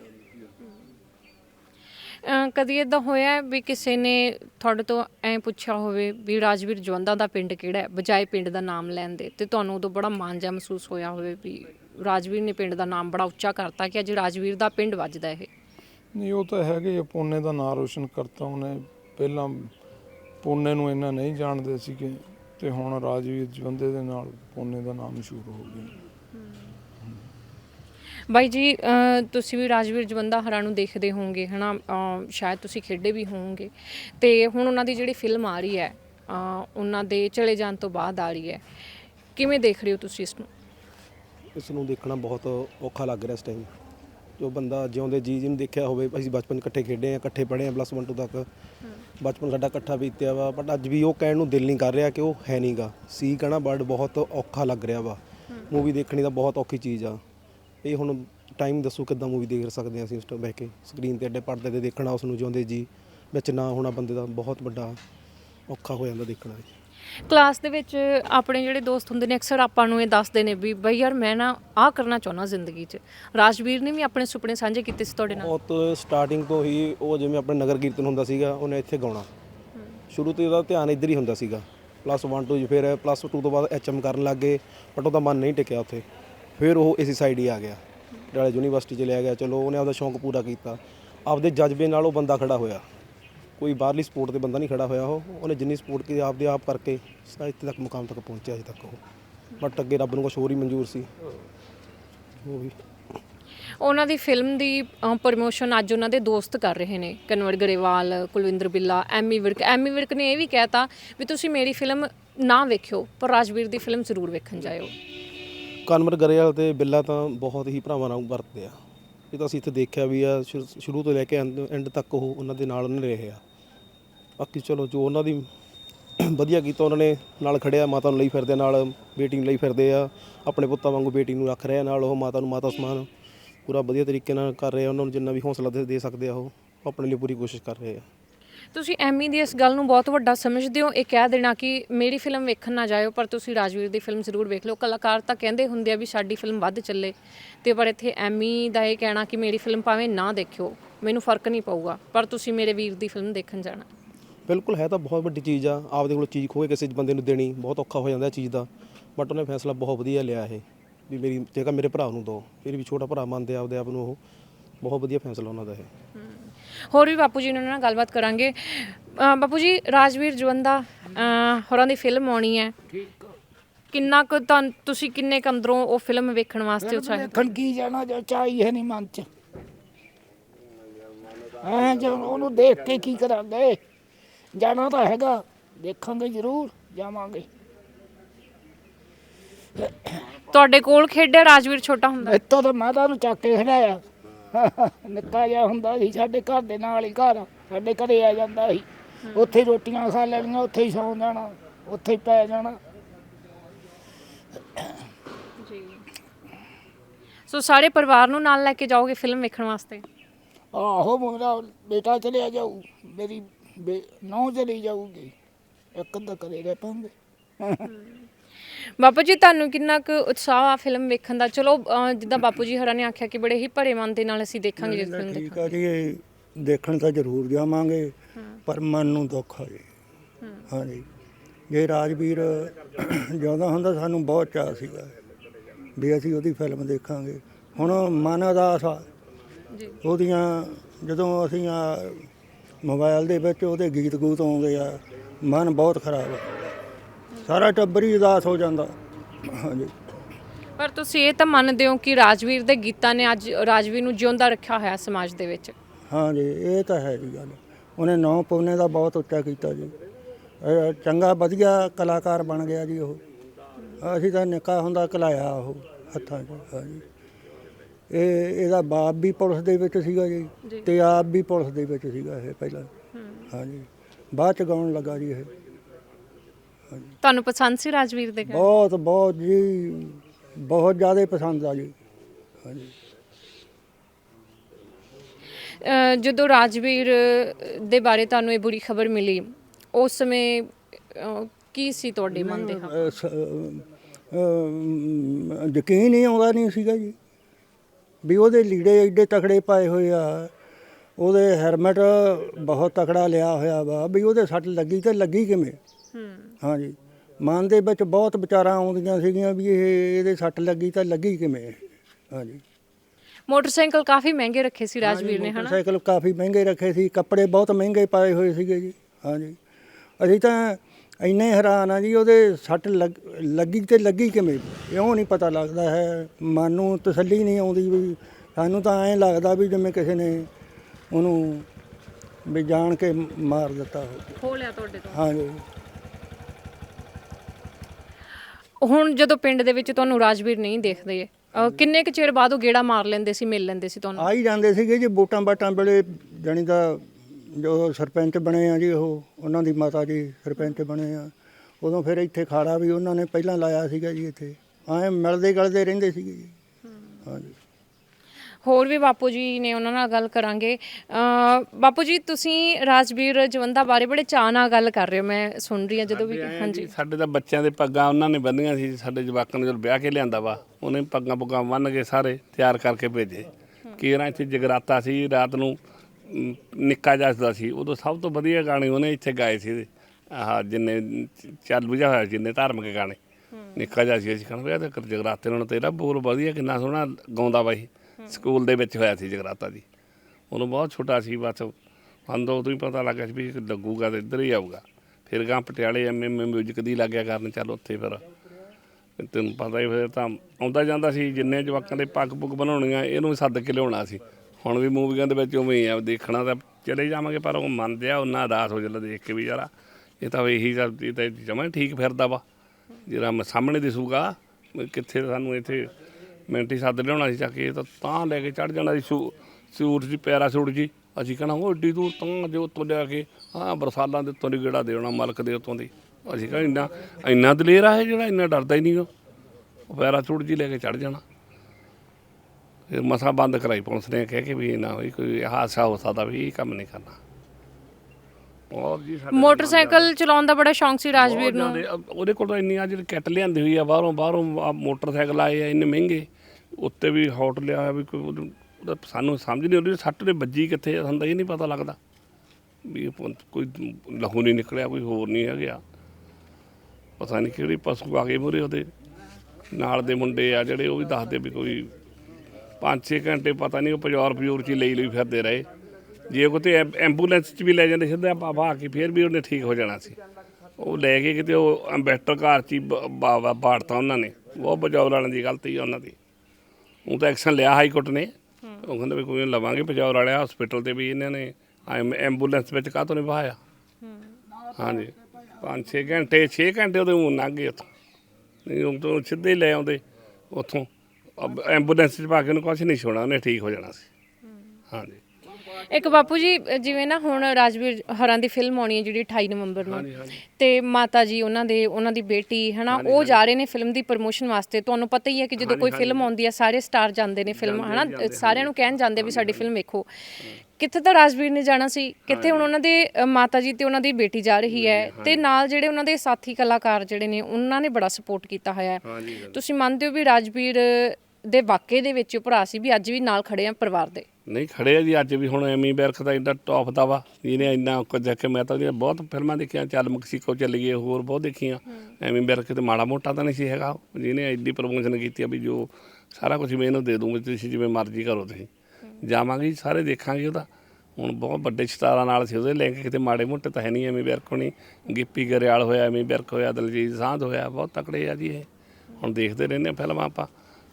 ਅ, ਕਦੀ ਇਦਾਂ ਹੋਇਆ ਹੈ ਵੀ ਕਿਸੇ ਨੇ ਤੁਹਾਡੇ ਤੋਂ ਐ ਪੁੱਛਿਆ ਹੋਵੇ ਵੀ ਰਾਜਵੀਰ ਜਵੰਦਾ ਦਾ ਪਿੰਡ ਕਿਹੜਾ ਹੈ? ਬਜਾਏ ਪਿੰਡ ਦਾ ਨਾਮ ਲੈਣ ਦੇ। ਤੇ ਤੁਹਾਨੂੰ ਉਦੋਂ ਬੜਾ ਮਾਣ ਜਿਹਾ ਮਹਿਸੂਸ ਹੋਇਆ ਹੋਵੇ ਵੀ ਰਾਜਵੀਰ ਨੇ ਪਿੰਡ ਦਾ ਨਾਮ ਬੜਾ ਉੱਚਾ ਕਰਤਾ ਕਿ ਅੱਜ ਰਾਜਵੀਰ ਦਾ ਪਿੰਡ ਵੱਜਦਾ ਇਹ। ਨਹੀਂ ਉਹ ਤਾਂ ਹੈਗੇ ਆ, ਪੂਨੇ ਦਾ ਨਾਂ ਰੋਸ਼ਨ ਕਰਤਾ ਉਹਨੇ। ਪਹਿਲਾਂ ਪੂਨੇ ਨੂੰ ਇੰਨਾ ਨਹੀਂ ਜਾਣਦੇ ਸੀਗੇ ਤੇ ਹੁਣ ਰਾਜਵੀਰ ਜਵੰਦੇ ਦੇ ਨਾਲ ਪੂਨੇ ਦਾ ਨਾਮ ਮਸ਼ਹੂਰ ਹੋ ਗਿਆ। ਬਾਈ ਜੀ ਤੁਸੀਂ ਵੀ ਰਾਜਵੀਰ ਜਵੰਦਾ ਹਰਾਂ ਨੂੰ ਦੇਖਦੇ ਹੋਵੋਗੇ ਹਨਾ? ਸ਼ਾਇਦ ਤੁਸੀਂ ਖੇਡੇ ਵੀ ਹੋਵੋਗੇ। ਤੇ ਹੁਣ ਉਹਨਾਂ ਦੀ ਜਿਹੜੀ ਫਿਲਮ ਆ ਰਹੀ ਹੈ ਉਹਨਾਂ ਦੇ ਚਲੇ ਜਾਣ ਤੋਂ ਬਾਅਦ ਆ ਰਹੀ ਹੈ ਕਿਵੇਂ ਦੇਖ ਰਹੇ ਹੋ ਤੁਸੀਂ ਇਸ ਨੂੰ? ਇਸ ਨੂੰ ਦੇਖਣਾ ਬਹੁਤ ਔਖਾ ਲੱਗ ਰਿਹਾ ਇਸ ਟਾਈਮ ਜੋ ਬੰਦਾ ਜਿਉਂਦੇ ਜੀ ਜਿਹਨੂੰ ਦੇਖਿਆ ਹੋਵੇ ਅਸੀਂ ਬਚਪਨ ਇਕੱਠੇ ਖੇਡੇ ਆ ਇਕੱਠੇ ਪੜ੍ਹੇ ਆ ਪਲੱਸ 1 2 ਤੱਕ। ਬਚਪਨ ਸਾਡਾ ਇਕੱਠਾ ਬੀਤਿਆ ਵਾ ਬਟ ਅੱਜ ਵੀ ਉਹ ਕਹਿਣ ਨੂੰ ਦਿਲ ਨਹੀਂ ਕਰ ਰਿਹਾ ਕਿ ਉਹ ਹੈ ਨਹੀਂਗਾ ਸੀ ਕਹਿਣਾ ਵਰਡ ਬਹੁਤ ਔਖਾ ਲੱਗ ਰਿਹਾ ਵਾ। ਮੂਵੀ ਦੇਖਣੀ ਤਾਂ ਬਹੁਤ ਔਖੀ ਚੀਜ਼ ਆ। ਇਹ ਹੁਣ ਟਾਈਮ ਦੱਸੋ ਕਿੱਦਾਂ ਮੂਵੀ ਦੇਖ ਸਕਦੇ ਹਾਂ ਅਸੀਂ ਉਸ ਟਾਈਮ ਬਹਿ ਕੇ? ਸਕਰੀਨ ਤੇ ਅੱਡੇ ਪਰਦੇ ਤੇ ਦੇਖਣਾ ਉਸ ਨੂੰ ਜਿਉਂਦੇ ਜੀ ਵਿੱਚ ਨਾ ਹੋਣਾ ਬੰਦੇ ਦਾ ਬਹੁਤ ਵੱਡਾ ਔਖਾ ਹੋ ਜਾਂਦਾ ਦੇਖਣਾ ਕਲਾਸ ਦੇ ਵਿੱਚ ਆਪਣੇ ਜਿਹੜੇ ਦੋਸਤ ਹੁੰਦੇ ਨੇ, ਅਕਸਰ ਆਪਾਂ ਨੂੰ ਇਹ ਦੱਸਦੇ ਨੇ ਵੀ ਬਈ ਯਾਰ ਮੈਂ ਨਾ ਆਹ ਕਰਨਾ ਚਾਹੁੰਦਾ ਜ਼ਿੰਦਗੀ 'ਚ। ਰਾਜਵੀਰ ਨੇ ਵੀ ਆਪਣੇ ਸੁਪਨੇ ਸਾਂਝੇ ਕੀਤੇ ਸੀ ਤੁਹਾਡੇ ਨਾਲ? ਬਹੁਤ ਸਟਾਰਟਿੰਗ ਤੋਂ ਹੀ ਉਹ ਜਿਵੇਂ ਆਪਣੇ ਨਗਰ ਕੀਰਤਨ ਹੁੰਦਾ ਸੀਗਾ, ਉਹਨੇ ਇੱਥੇ ਗਾਉਣਾ। ਸ਼ੁਰੂ ਤੋਂ ਉਹਦਾ ਧਿਆਨ ਇੱਧਰ ਹੀ ਹੁੰਦਾ ਸੀਗਾ। ਪਲੱਸ 1 2 ਫਿਰ ਪਲੱਸ 2 ਤੋਂ ਬਾਅਦ ਐਚਐਮ ਕਰਨ ਲੱਗ ਗਏ ਬਟ ਉਹਦਾ ਮਨ ਨਹੀਂ ਟਿਕਿਆ ਉੱਥੇ। ਫਿਰ ਉਹ ਇਸੇ ਸਾਈਡ ਹੀ ਆ ਗਿਆ। ਪਟਿਆਲਾ ਯੂਨੀਵਰਸਿਟੀ ਚ ਲਿਆ ਗਿਆ, ਚਲੋ ਉਹਨੇ ਆਪਦਾ ਸ਼ੌਂਕ ਪੂਰਾ ਕੀਤਾ। ਆਪਦੇ ਜਜ਼ਬੇ ਨਾਲ ਉਹ ਬੰਦਾ ਖੜਾ ਹੋਇਆ। ਕੋਈ ਬਾਹਰਲੀ ਸਪੋਰਟ ਤੇ ਬੰਦਾ ਨਹੀਂ ਖੜਾ ਹੋਇਆ ਉਹ ਉਹਨੇ ਜਿੰਨੀ ਸਪੋਰਟ ਕੀਤੀ ਆਪਦੇ ਆਪ ਕਰਕੇ ਸਾ ਇੱਥੇ ਤੱਕ ਮੁਕਾਮ ਤੱਕ ਪਹੁੰਚਿਆ ਅਜੇ ਤੱਕ ਉਹ। ਬਟ ਅੱਗੇ ਰੱਬ ਨੂੰ ਕੁਛ ਹੋਰ ਹੀ ਮਨਜ਼ੂਰ ਸੀ। ਉਹ ਵੀ। ਉਹਨਾਂ ਦੀ ਫਿਲਮ ਦੀ ਪ੍ਰੋਮੋਸ਼ਨ ਅੱਜ ਉਹਨਾਂ ਦੇ ਦੋਸਤ ਕਰ ਰਹੇ ਨੇ ਕਨਵਰ ਗਰੇਵਾਲ ਕੁਲਵਿੰਦਰ ਬਿੱਲਾ ਐਮੀ ਵਿਰਕ। ਐਮੀ ਵਿਰਕ ਨੇ ਇਹ ਵੀ ਕਹਿਤਾ ਵੀ ਤੁਸੀਂ ਮੇਰੀ ਫਿਲਮ ਨਾ ਵੇਖਿਓ ਪਰ ਰਾਜਵੀਰ ਦੀ ਫਿਲਮ ਜ਼ਰੂਰ ਵੇਖਣ ਜਾਇਓ। ਕਨਵਰ ਗਰੇਵਾਲ ਤੇ ਬਿੱਲਾ ਤਾਂ ਬਹੁਤ ਹੀ ਭਰਾਵਾਂ ਨਾਲ ਵਰਤਦੇ ਆ। ਇਹ ਤਾਂ ਅਸੀਂ ਇੱਥੇ ਦੇਖਿਆ ਵੀ ਆ ਸ਼ੁਰੂ- ਸ਼ੁਰੂ ਤੋਂ ਲੈ ਕੇ ਐਂਡ ਤੱਕ ਉਹ ਉਹਨਾਂ ਦੇ ਨਾਲ ਉਹਨੇ ਰਹੇ ਆ। ਬਾਕੀ ਚਲੋ ਜੋ ਉਹਨਾਂ ਦੀ ਵਧੀਆ ਕੀਤਾ ਉਹਨਾਂ ਨੇ, ਨਾਲ ਖੜਿਆ ਮਾਤਾ ਨੂੰ ਲਈ ਫਿਰਦੇ ਨਾਲ ਬੇਟੀ ਨੂੰ ਲਈ ਫਿਰਦੇ ਆ, ਆਪਣੇ ਪੁੱਤਾਂ ਵਾਂਗੂ ਬੇਟੀ ਨੂੰ ਰੱਖ ਰਹੇ ਆ, ਨਾਲ ਉਹ ਮਾਤਾ ਨੂੰ ਮਾਤਾ ਸਮਾਨ ਪੂਰਾ ਵਧੀਆ ਤਰੀਕੇ ਨਾਲ ਕਰ ਰਹੇ ਆ, ਉਹਨਾਂ ਨੂੰ ਜਿੰਨਾ ਵੀ ਹੌਸਲਾ ਦੇ ਦੇ ਸਕਦੇ ਆ ਉਹ ਆਪਣੇ ਲਈ ਪੂਰੀ ਕੋਸ਼ਿਸ਼ ਕਰ ਰਹੇ ਆ। ਤੁਸੀਂ ਐਮੀ ਦੀ ਇਸ ਗੱਲ ਨੂੰ ਬਹੁਤ ਵੱਡਾ ਸਮਝਦੇ ਹੋ, ਇਹ ਕਹਿ ਦੇਣਾ ਕਿ ਮੇਰੀ ਫਿਲਮ ਵੇਖਣ ਨਾ ਜਾਇਓ, ਪਰ ਤੁਸੀਂ ਰਾਜਵੀਰ ਦੀ ਫਿਲਮ ਜ਼ਰੂਰ ਵੇਖ ਲਓ। ਕਲਾਕਾਰ ਤਾਂ ਕਹਿੰਦੇ ਹੁੰਦੇ ਆ ਵੀ ਸਾਡੀ ਫਿਲਮ ਵੱਧ ਚੱਲੇ, ਤੇ ਪਰ ਇੱਥੇ ਐਮੀ ਦਾ ਇਹ ਕਹਿਣਾ ਕਿ ਮੇਰੀ ਫਿਲਮ ਭਾਵੇਂ ਨਾ ਦੇਖਿਓ, ਮੈਨੂੰ ਫ਼ਰਕ ਨਹੀਂ ਪਊਗਾ, ਪਰ ਤੁਸੀਂ ਮੇਰੇ ਵੀਰ ਦੀ ਫਿਲਮ ਦੇਖਣ ਜਾਣਾ। ਬਿਲਕੁਲ ਹੈ ਤਾਂ ਬਹੁਤ ਵੱਡੀ ਚੀਜ਼ ਆ। ਆਪਦੇ ਕੋਲ ਚੀਜ਼ ਖੋਏ ਕਿਸੇ ਬੰਦੇ ਨੂੰ ਦੇਣੀ ਬਹੁਤ ਔਖਾ ਹੋ ਜਾਂਦਾ ਇਹ ਚੀਜ਼ ਦਾ। ਬਟ ਉਹਨੇ ਫੈਸਲਾ ਬਹੁਤ ਵਧੀਆ ਲਿਆ ਇਹ ਵੀ ਮੇਰੀ ਜਗ੍ਹਾ ਮੇਰੇ ਭਰਾ ਨੂੰ ਦੋ ਫਿਰ ਵੀ ਛੋਟਾ ਭਰਾ ਮੰਨਦੇ ਆ ਆਪਦੇ ਆਪ ਨੂੰ ਉਹ ਬਹੁਤ ਵਧੀਆ ਫੈਸਲਾ ਉਹਨਾਂ ਦਾ ਇਹ। ਹੋਰ ਵੀ ਬਾਪੂ ਜੀ ਨਾਲ ਨਾਲ ਗੱਲਬਾਤ ਕਰਾਂਗੇ। ਬਾਪੂ ਜੀ ਰਾਜਵੀਰ ਜਵੰਦਾ ਹੋਰਾਂ ਦੀ ਫਿਲਮ ਆਉਣੀ ਹੈ। ਕਿੰਨਾ ਕੁ ਤੁਹਾਨੂੰ ਤੁਸੀਂ ਕਿੰਨੇ ਕੁ ਅੰਦਰੋਂ ਉਹ ਫਿਲਮ ਵੇਖਣ ਵਾਸਤੇ ਉਤਸ਼ਾਹਿਤ? ਵੇਖਣ ਕੀ ਜਾਣਾ ਜੋ ਚਾਹੀ ਹੈ ਨਹੀਂ ਮਨ ਚ? ਹਾਂ ਜੋ ਉਹਨੂੰ ਦੇਖ ਕੇ ਕੀ ਕਰਾਂਗੇ? ਜਾਣਾ ਤਾਂ ਹੈਗਾ ਦੇਖਾਂਗੇ ਜ਼ਰੂਰ ਜਾਵਾਂਗੇ। ਤੁਹਾਡੇ ਕੋਲ ਖੇਡਿਆ ਰਾਜਵੀਰ ਛੋਟਾ ਹੁੰਦਾ? ਇੱਥੋਂ ਤਾਂ ਮਾਤਾ ਨੂੰ ਚੱਕ ਕੇ ਖੜਾਇਆ ਨਿੱਕਾ ਜਿਹਾ ਹੁੰਦਾ ਸੀ ਸਾਡੇ ਘਰ ਦੇ ਨਾਲ ਹੀ ਘਰ ਸਾਡੇ ਘਰੇ ਆ ਜਾਂਦਾ ਸੀ। ਉੱਥੇ ਰੋਟੀਆਂ ਖਾ ਲੈਣੀਆਂ ਉੱਥੇ ਹੀ ਸੌਂ ਜਾਣਾ ਉੱਥੇ ਹੀ ਪੈ ਜਾਣਾ। ਸੋ ਸਾਰੇ ਪਰਿਵਾਰ ਨੂੰ ਨਾਲ ਲੈ ਕੇ ਜਾਓਗੇ ਫਿਲਮ ਵੇਖਣ ਵਾਸਤੇ? ਆਹੋ ਮੇਰਾ ਬੇਟਾ ਚਲਿਆ ਜਾਊ ਮੇਰੀ ਨੌ ਚਲੀ ਜਾਊਗੀ ਇੱਕ ਅੱਧਾ ਕਰੇ ਰਹਿ ਪਾਉਂਗੇ। ਬਾਪੂ ਜੀ ਤੁਹਾਨੂੰ ਕਿੰਨਾ ਕੁ ਉਤਸ਼ਾਹ ਆ ਫਿਲਮ ਵੇਖਣ ਦਾ? ਚਲੋ ਅਹ ਜਿੱਦਾਂ ਬਾਪੂ ਜੀ ਹਰਾਂ ਨੇ ਆਖਿਆ ਕਿ ਬੜੇ ਹੀ ਭਰੇ ਮਨ ਦੇ ਨਾਲ ਅਸੀਂ ਦੇਖਾਂਗੇ ਜਿਸ ਫਿਲਮ ਠੀਕ ਆ ਜੀ ਇਹ ਦੇਖਣ ਤਾਂ ਜ਼ਰੂਰ ਜਾਵਾਂਗੇ ਪਰ ਮਨ ਨੂੰ ਦੁੱਖ ਆ ਜੀ। ਹਾਂਜੀ। ਜੇ ਰਾਜਵੀਰ ਜਿਉਂਦਾ ਹੁੰਦਾ ਸਾਨੂੰ ਬਹੁਤ ਚਾਅ ਸੀਗਾ ਵੀ ਅਸੀਂ ਉਹਦੀ ਫਿਲਮ ਦੇਖਾਂਗੇ। ਹੁਣ ਮਨ ਅਦਾਸ ਆ ਜੀ। ਉਹਦੀਆਂ ਜਦੋਂ ਅਸੀਂ ਆ ਮੋਬਾਈਲ ਦੇ ਵਿੱਚ ਉਹਦੇ ਗੀਤ ਗੂਤ ਆਉਂਦੇ ਆ ਮਨ ਬਹੁਤ ਖਰਾਬ ਆ। ਸਾਰਾ ਟੱਬਰ ਹੀ ਉਦਾਸ ਹੋ ਜਾਂਦਾ। ਹਾਂਜੀ। ਪਰ ਤੁਸੀਂ ਇਹ ਤਾਂ ਮੰਨਦੇ ਹੋ ਕਿ ਰਾਜਵੀਰ ਦੇ ਗੀਤਾਂ ਨੇ ਅੱਜ ਰਾਜਵੀਰ ਨੂੰ ਜਿਉਂਦਾ ਰੱਖਿਆ ਹੋਇਆ ਸਮਾਜ ਦੇ ਵਿੱਚ? ਹਾਂ ਜੀ ਇਹ ਤਾਂ ਹੈ ਜੀ ਗੱਲ। ਉਹਨੇ ਨੌ ਪੌਨੇ ਦਾ ਬਹੁਤ ਉੱਚਾ ਕੀਤਾ ਜੀ। ਅਹ ਚੰਗਾ ਵਧੀਆ ਕਲਾਕਾਰ ਬਣ ਗਿਆ ਜੀ ਉਹ। ਅਸੀਂ ਤਾਂ ਨਿੱਕਾ ਹੁੰਦਾ ਕਲਾਇਆ ਉਹ ਹੱਥਾਂ 'ਚ ਹਾਂ ਜੀ ਇਹ ਇਹਦਾ ਬਾਪ ਵੀ ਪੁਲਿਸ ਦੇ ਵਿੱਚ ਸੀਗਾ ਜੀ ਤੇ ਆਪ ਵੀ ਪੁਲਿਸ ਦੇ ਵਿੱਚ ਸੀਗਾ ਇਹ ਪਹਿਲਾਂ। ਹਾਂ। ਜੀ ਬਾਅਦ ਚ ਗਾਉਣ ਲੱਗਾ ਜੀ ਇਹ। ਤੁਹਾਨੂੰ ਪਸੰਦ ਸੀ ਰਾਜਵੀਰ ਦੇ ਗਾਣੇ? ਬਹੁਤ ਬਹੁਤ ਜੀ। ਬਹੁਤ ਜ਼ਿਆਦਾ ਪਸੰਦ ਆ ਜੀ। ਅਹ ਜਦੋਂ ਰਾਜਵੀਰ ਦੇ ਬਾਰੇ ਤੁਹਾਨੂੰ ਇਹ ਬੁਰੀ ਖਬਰ ਮਿਲੀ ਉਸ ਸਮੇਂ ਅਹ, ਕੀ ਸੀ ਤੁਹਾਡੇ ਮਨ ਦੇ ਹਾਂ ਅਹ ਸ- ਅਹ ਯਕੀਨ ਹੀ ਆਉਂਦਾ ਨਹੀਂ ਸੀਗਾ ਜੀ। ਵੀ ਉਹਦੇ ਲੀੜੇ ਐਡੇ ਤਕੜੇ ਪਾਏ ਹੋਏ ਆ। ਉਹਦੇ ਹੈਲਮਟ ਬਹੁਤ ਤਕੜਾ ਲਿਆ ਹੋਇਆ ਵਾ ਵੀ ਉਹਦੇ ਸੱਟ ਲੱਗੀ ਤੇ ਲੱਗੀ ਕਿਵੇਂ? ਹੂੰ। ਹਾਂਜੀ। ਮਨ ਦੇ ਵਿੱਚ ਬਹੁਤ ਵਿਚਾਰਾਂ ਆਉਂਦੀਆਂ ਸੀਗੀਆਂ ਵੀ ਇਹ ਇਹਦੇ ਸੱਟ ਲੱਗੀ ਤਾਂ ਲੱਗੀ ਕਿਵੇਂ? ਹਾਂਜੀ। ਮੋਟਰਸਾਈਕਲ ਕਾਫੀ ਮਹਿੰਗੇ ਰੱਖੇ ਸੀ ਰਾਜਵੀਰ ਨੇ ਹਨਾ? ਮੋਟਰਸਾਈਕਲ ਕਾਫੀ ਮਹਿੰਗੇ ਰੱਖੇ ਸੀ ਕੱਪੜੇ ਬਹੁਤ ਮਹਿੰਗੇ ਪਾਏ ਹੋਏ ਸੀਗੇ ਜੀ। ਹਾਂਜੀ। ਅਸੀਂ ਤਾਂ ਇੰਨੇ ਹੈਰਾਨ ਆ ਜੀ ਉਹਦੇ ਸੱਟ ਲੱਗ- ਲੱਗੀ ਤੇ ਲੱਗੀ ਕਿਵੇਂ? ਇਉਂ ਨਹੀਂ ਪਤਾ ਲੱਗਦਾ ਹੈ। ਮਨ ਨੂੰ ਤਸੱਲੀ ਨਹੀਂ ਆਉਂਦੀ ਵੀ ਸਾਨੂੰ ਤਾਂ ਐਂ ਲੱਗਦਾ ਵੀ ਜਿਵੇਂ ਕਿਸੇ ਨੇ ਉਹਨੂੰ ਵੀ ਜਾਣ ਕੇ ਮਾਰ ਦਿੱਤਾ ਹੋਵੇ। ਹੋ ਲਿਆ ਤੁਹਾਡੇ ਤੋਂ? ਹਾਂਜੀ। ਹੁਣ ਜਦੋਂ ਪਿੰਡ ਦੇ ਵਿੱਚ ਤੁਹਾਨੂੰ ਰਾਜਵੀਰ ਨਹੀਂ ਦੇਖਦੇ ਅਹ, ਕਿੰਨੇ ਕੁ ਚਿਰ ਬਾਅਦ ਉਹ ਗੇੜਾ ਮਾਰ ਲੈਂਦੇ ਸੀ ਮਿਲ ਲੈਂਦੇ ਸੀ ਤੁਹਾਨੂੰ? ਆ ਹੀ ਜਾਂਦੇ ਸੀਗੇ ਜੀ ਵੋਟਾਂ ਬਾਟਾਂ ਵੇਲੇ ਜਾਣੀ ਦਾ ਜੋ ਸਰਪੰਚ ਬਣੇ ਆ ਜੀ ਉਹ ਉਹਨਾਂ ਦੀ ਮਾਤਾ ਜੀ ਸਰਪੰਚ ਬਣੇ ਆ। ਉਦੋਂ ਫਿਰ ਇੱਥੇ ਖਾੜਾ ਵੀ ਉਹਨਾਂ ਨੇ ਪਹਿਲਾਂ ਲਾਇਆ ਸੀਗਾ ਜੀ ਇੱਥੇ। ਐਂ ਮਿਲਦੇ ਗਲਦੇ ਰਹਿੰਦੇ ਸੀਗੇ ਜੀ। ਹਾਂਜੀ। ਹੋਰ ਵੀ ਬਾਪੂ ਜੀ ਨੇ ਉਹਨਾਂ ਨਾਲ ਗੱਲ ਕਰਾਂਗੇ। ਬਾਪੂ ਜੀ ਤੁਸੀਂ ਰਾਜਵੀਰ ਜਵੰਦਾ ਬਾਰੇ ਬੜੇ ਚਾਅ ਨਾਲ ਗੱਲ ਕਰ ਰਹੇ ਹੋ ਮੈਂ ਸੁਣ ਰਹੀ ਹਾਂ ਜਦੋਂ ਵੀ ਹਾਂਜੀ ਸਾਡੇ ਤਾਂ ਬੱਚਿਆਂ ਦੇ ਪੱਗਾਂ ਉਹਨਾਂ ਨੇ ਬੰਨੀਆਂ ਸੀ ਸਾਡੇ ਜਵਾਕਾਂ ਨੂੰ ਜਦੋਂ ਵਿਆਹ ਕੇ ਲਿਆਂਦਾ ਵਾ ਉਹਨੇ ਪੱਗਾਂ ਪੁੱਗਾਂ ਬੰਨ ਕੇ ਸਾਰੇ ਤਿਆਰ ਕਰਕੇ ਭੇਜੇ। ਕੀਰਾਂ ਇੱਥੇ ਜਗਰਾਤਾ ਸੀ ਰਾਤ ਨੂੰ ਨਿੱਕਾ ਜੱਸਦਾ ਸੀ। ਉਦੋਂ ਸਭ ਤੋਂ ਵਧੀਆ ਗਾਣੇ ਉਹਨੇ ਇੱਥੇ ਗਾਏ ਸੀ। ਆਹ ਜਿੰਨੇ ਚਾਲੂ ਜਿਹਾ ਹੋਇਆ ਜਿੰਨੇ ਧਾਰਮਿਕ ਗਾਣੇ। ਨਿੱਕਾ ਜਿਹਾ ਸੀ, ਅਸੀਂ ਕਹਿੰਦੇ ਯਾਰ ਤੇ ਜਗਰਾਤੇ ਨਾਲੋਂ ਤੇਰਾ ਬੋਲ ਵਧੀਆ, ਕਿੰਨਾ ਸੋਹਣਾ ਗਾਉਂਦਾ ਬਾਈ ਸਕੂਲ ਦੇ ਵਿੱਚ ਹੋਇਆ ਸੀ ਜਗਰਾਤਾ ਜੀ। ਉਹਨੂੰ ਬਹੁਤ ਛੋਟਾ ਸੀ, ਬਸ ਸਾਨੂੰ ਉਦੋਂ ਹੀ ਪਤਾ ਲੱਗਾ ਸੀ ਵੀ ਲੱਗੂਗਾ ਤੇ ਇੱਧਰ ਹੀ ਆਊਗਾ। ਫਿਰ ਗਾਂ ਪਟਿਆਲੇ ਐਮਐਮ ਮਿਊਜ਼ਿਕ ਦੀ ਲੱਗਿਆ ਕਰਨ, ਚੱਲ ਉੱਥੇ ਫਿਰ। ਤੈਨੂੰ ਪਤਾ ਹੀ ਫਿਰ ਤਾਂ ਆਉਂਦਾ ਜਾਂਦਾ ਸੀ, ਜਿੰਨੇ ਜਵਾਕਾਂ ਦੇ ਪੱਗ ਪੁੱਗ ਬਣਾਉਣੀਆਂ, ਇਹਨੂੰ ਵੀ ਸੱਦ ਕੇ ਲਿਆਉਣਾ ਸੀ। ਹੁਣ ਵੀ ਮੂਵੀਆਂ ਦੇ ਵਿੱਚ ਉਵੇਂ ਹੀ ਆ, ਦੇਖਣਾ ਤਾਂ ਚਲੇ ਜਾਵਾਂਗੇ, ਪਰ ਉਹ ਮੰਨਦੇ ਆ, ਉਹਨਾਂ ਅਦਾਸ ਹੋ ਜਾਂਦਾ ਦੇਖ ਕੇ ਵੀ ਯਾਰਾ, ਇਹ ਤਾਂ ਇਹੀ ਗੱਲ ਇਹ ਤਾਂ ਜਮਾਂ ਠੀਕ ਫਿਰਦਾ ਵਾ। ਜਿਹੜਾ ਮ- ਸਾਹਮਣੇ ਦਿਸੂਗਾ ਵੀ ਕਿੱਥੇ ਸਾਨੂੰ ਇੱਥੇ ਮਿੰਟੀ ਸੱਦ ਲਿਆਉਣਾ ਸੀ ਚੱਕ ਕੇ ਤਾਂ ਤਾਂ ਲੈ ਕੇ ਚੜ ਜਾਣਾ ਸੀ ਸੂ- ਸੂਟ ਜੀ ਪੈਰਾਸੂਟ ਜੀ। ਅਸੀਂ ਕਹਣਾ ਉਹ ਏਡੀ ਦੂਰ ਤਾਂ ਜੋ ਉੱਤੋਂ ਲਿਆ ਕੇ ਹਾਂ ਬਰਸਾਲਾਂ ਦੇ ਉੱਤੋਂ ਦੀ ਗੇੜਾ ਦੇਣਾ ਮਲਕ ਦੇ ਉੱਤੋਂ ਦੀ। ਅਸੀਂ ਕਹਾਂ, ਇੰਨਾ ਇੰਨਾ ਦਲੇਰ ਆ ਇਹ ਜਿਹੜਾ, ਇੰਨਾ ਡਰਦਾ ਹੀ ਨਹੀਂ ਉਹ ਪੈਰਾਸੂਟ ਜੀ ਲੈ ਕੇ ਚੜ ਜਾਣਾ। ਫਿਰ ਮਸਾ ਬੰਦ ਕਰਾਈ ਪੁਲਿਸ ਨੇ ਕਹਿ ਕੇ ਵੀ ਨਾ ਹੋਈ ਕੋਈ ਹਾਦਸਾ ਹੋ ਸਕਦਾ ਵੀ ਇਹ ਕੰਮ ਨਹੀਂ ਕਰਨਾ। ਔਰ ਜੀ ਸਾਡੇ ਮੋਟਰਸਾਈਕਲ ਚਲਾਉਣ ਦਾ ਬੜਾ ਸ਼ੌਂਕ ਸੀ ਰਾਜਵੀਰ ਨੂੰ। ਜ਼ਿਆਦੇ, ਅ- ਉਹਦੇ ਕੋਲ ਤਾਂ ਇੰਨੀ ਆ ਜਿਹੜੀ ਕਿੱਟ ਲਿਆਂਦੀ ਹੋਈ ਆ ਬਾਹਰੋਂ ਬਾਹਰੋਂ ਮੋਟਰਸਾਈਕਲ ਆਏ ਆ ਇੰਨੇ ਮਹਿੰਗੇ ਉੱਤੇ ਵੀ ਹੌਟ ਲਿਆ ਹੋਇਆ ਵੀ ਕੋਈ ਉਹਨੂੰ- ਉਹਦਾ ਸਾਨੂੰ ਸਮਝ ਨਹੀਂ ਆਉਂਦੀ ਸੱਟ ਦੇ ਵੱਜੀ ਕਿੱਥੇ ਆ ਸਾਨੂੰ ਤਾਂ ਇਹ ਨਹੀਂ ਪਤਾ ਲੱਗਦਾ। ਵੀ ਇਹ ਪੁੰ- ਕੋਈ ਲਹੂ ਨਹੀਂ ਨਿਕਲਿਆ ਕੋਈ ਹੋਰ ਨਹੀਂ ਹੈਗਾ। ਪਤਾ ਨਹੀਂ ਕਿਹੜੀ ਪਸ਼ੂ ਆ ਗਏ ਮੂਹਰੇ ਉਹਦੇ। ਨਾਲ ਦੇ ਮੁੰਡੇ ਆ ਜਿਹੜੇ ਉਹ ਵੀ ਦੱਸਦੇ ਵੀ ਕੋਈ 5-6 ਘੰਟੇ ਪਤਾ ਨਹੀਂ ਉਹ ਪਜੌਰ ਪਜੂਰ ਚ ਹੀ ਲਈ ਲਈ ਫਿਰਦੇ ਰਹੇ। ਜੇ ਕੋਈ ਤੇ ਐਂਬੂਲੈਂਸ ਚ ਵੀ ਲੈ ਜਾਂਦੇ ਸਿੱਧਾ ਬਾਬਾ ਕੇ ਫਿਰ ਵੀ ਉਹਨੇ ਠੀਕ ਹੋ ਜਾਣਾ ਸੀ। ਉਹ ਲੈ ਕੇ ਕਿਤੇ ਉਹ ਅੰਬੈਸਟਰ ਘਰ ਚ ਹੀ ਬਾੜਤਾ ਉਹਨਾਂ ਨੇ। ਬਹੁਤ ਬਚਾਉ ਵਾਲਿਆਂ ਦੀ ਗਲਤੀ ਆ ਉਹਨਾਂ ਦੀ। ਉਹ ਤਾਂ ਐਕਸ਼ਨ ਲਿਆ ਹਾਈ ਕੋਰਟ ਨੇ। ਉਹ ਕਹਿੰਦੇ ਵੀ ਕੋਈ ਲਵਾਂਗੇ ਪਜੌਰ ਵਾਲਿਆ ਹਸਪੀਟਲ ਤੇ ਵੀ ਇਹਨਾਂ ਨੇ ਐਮ- ਐਂਬੂਲੈਂਸ ਵਿੱਚ ਕਾਹ ਤੋਂ ਨਹੀਂ ਬਹਾਇਆ ਹਾਂਜੀ। 5-6 ਘੰਟੇ 6 ਘੰਟੇ ਉਹਦੇ ਮੂੰਹ ਲੰਘ ਗਏ ਉੱਥੋਂ। ਨਹੀਂ, ਉਹ ਤੋਂ ਸਿੱਧੇ ਹੀ ਲੈ ਆਉਂਦੇ ਉੱਥੋਂ। ਐਂਬੂਲੈਂਸ 'ਚ ਪਾ ਕੇ ਉਹਨੂੰ ਕੁਛ ਨਹੀਂ ਛੋਣਾ ਉਹਨੇ ਠੀਕ ਹੋ ਜਾਣਾ ਸੀ। ਹਾਂਜੀ। ਇੱਕ ਬਾਪੂ ਜੀ ਜਿਵੇਂ ਨਾ ਹੁਣ ਰਾਜਵੀਰ ਹਰਾਂ ਦੀ ਫਿਲਮ ਆਉਣੀ ਹੈ ਜਿਹੜੀ 28 ਨਵੰਬਰ ਨੂੰ ਤੇ ਮਾਤਾ ਜੀ ਉਹਨਾਂ ਦੇ ਉਹਨਾਂ ਦੀ ਬੇਟੀ ਹਨਾ ਉਹ ਜਾ ਰਹੇ ਨੇ ਫਿਲਮ ਦੀ ਪ੍ਰੋਮੋਸ਼ਨ ਵਾਸਤੇ। ਤੁਹਾਨੂੰ ਪਤਾ ਹੀ ਹੈ ਕਿ ਜਦੋਂ ਕੋਈ ਫਿਲਮ ਆਉਂਦੀ ਹੈ ਸਾਰੇ ਸਟਾਰ ਜਾਂਦੇ ਨੇ ਫਿਲਮ ਹਨਾ ਸਾਰਿਆਂ ਨੂੰ ਕਹਿਣ ਜਾਂਦੇ ਵੀ ਸਾਡੀ ਫਿਲਮ ਵੇਖੋ। ਕਿੱਥੇ ਤਾਂ ਰਾਜਵੀਰ ਨੇ ਜਾਣਾ ਸੀ ਕਿੱਥੇ ਹੁਣ ਉਹਨਾਂ ਦੇ ਮਾਤਾ ਜੀ ਤੇ ਉਹਨਾਂ ਦੀ ਬੇਟੀ ਜਾ ਰਹੀ ਹੈ ਤੇ ਨਾਲ ਜਿਹੜੇ ਉਹਨਾਂ ਦੇ ਸਾਥੀ ਕਲਾਕਾਰ ਜਿਹੜੇ ਨੇ ਉਹਨਾਂ ਨੇ ਬੜਾ ਸਪੋਰਟ ਕੀਤਾ ਹੋਇਆ ਹੈ। ਤੁਸੀਂ ਮੰਨਦੇ ਹੋ ਵੀ ਰਾਜਵੀਰ ਦੇ ਵਾਕਏ ਦੇ ਵਿੱਚ ਭਰਾ ਸੀ ਵੀ ਅੱਜ ਵੀ ਨਾਲ ਖੜੇ ਆ ਪਰਿਵਾਰ ਦੇ। ਨਹੀਂ ਖੜੇ ਆ ਜੀ ਅੱਜ ਵੀ। ਹੁਣ ਐਮੀ ਬੈਰਖ ਦਾ ਇੰਨਾ ਟੌਪ ਦਾ ਵਾ। ਜਿਹਨੇ ਇੰਨਾ ਕੁਝ ਦੇਖ ਕੇ ਮੈਂ ਤਾਂ ਉਹਦੀਆਂ ਬਹੁਤ ਫਿਲਮਾਂ ਦੇਖੀਆਂ। ਚੱਲ ਮਕਸੀਕੋ ਚੱਲ ਗਏ ਹੋਰ ਬਹੁਤ ਦੇਖੀਆਂ। ਐਮੀ ਬੈਰਖ ਤੇ ਮਾੜਾ ਮੋਟਾ ਤਾਂ ਨਹੀਂ ਸੀ ਹੈਗਾ। ਜਿਹਨੇ ਐਡੀ ਪ੍ਰਮੋਸ਼ਨ ਕੀਤੀ ਆ ਵੀ ਜੋ ਸਾਰਾ ਕੁਝ ਮੈਂ ਇਹਨੂੰ ਦੇ ਦੂੰਗੀ ਤੁਸੀਂ ਜਿਵੇਂ ਮਰਜ਼ੀ ਕਰੋ ਤੁਸੀਂ। ਜਾਵਾਂਗੇ ਜੀ, ਸਾਰੇ ਦੇਖਾਂਗੇ ਉਹਦਾ। ਹੁਣ ਬਹੁਤ ਵੱਡੇ ਸਟਾਰਾਂ ਨਾਲ ਸੀ ਉਹਦੇ ਲਿੰਕ ਕਿਤੇ ਮਾੜੇ ਮੋਟੇ ਤਾਂ ਹੈ ਨਹੀਂ ਐਵੇਂ ਬਿਰਕ ਹੋਣੀ। ਗਿੱਪੀ ਗਰੇਵਾਲ ਹੋਇਆ ਐਵੇਂ ਬਿਰਕ ਹੋਇਆ ਦਲਜੀਤ ਸਾਂਝ ਹੋਇਆ ਬਹੁਤ ਤਕੜੇ ਆ ਜੀ ਇਹ। ਹੁਣ ਦੇਖਦੇ ਰਹਿੰਦੇ ਆ ਫਿਲਮਾਂ ਆਪਾਂ।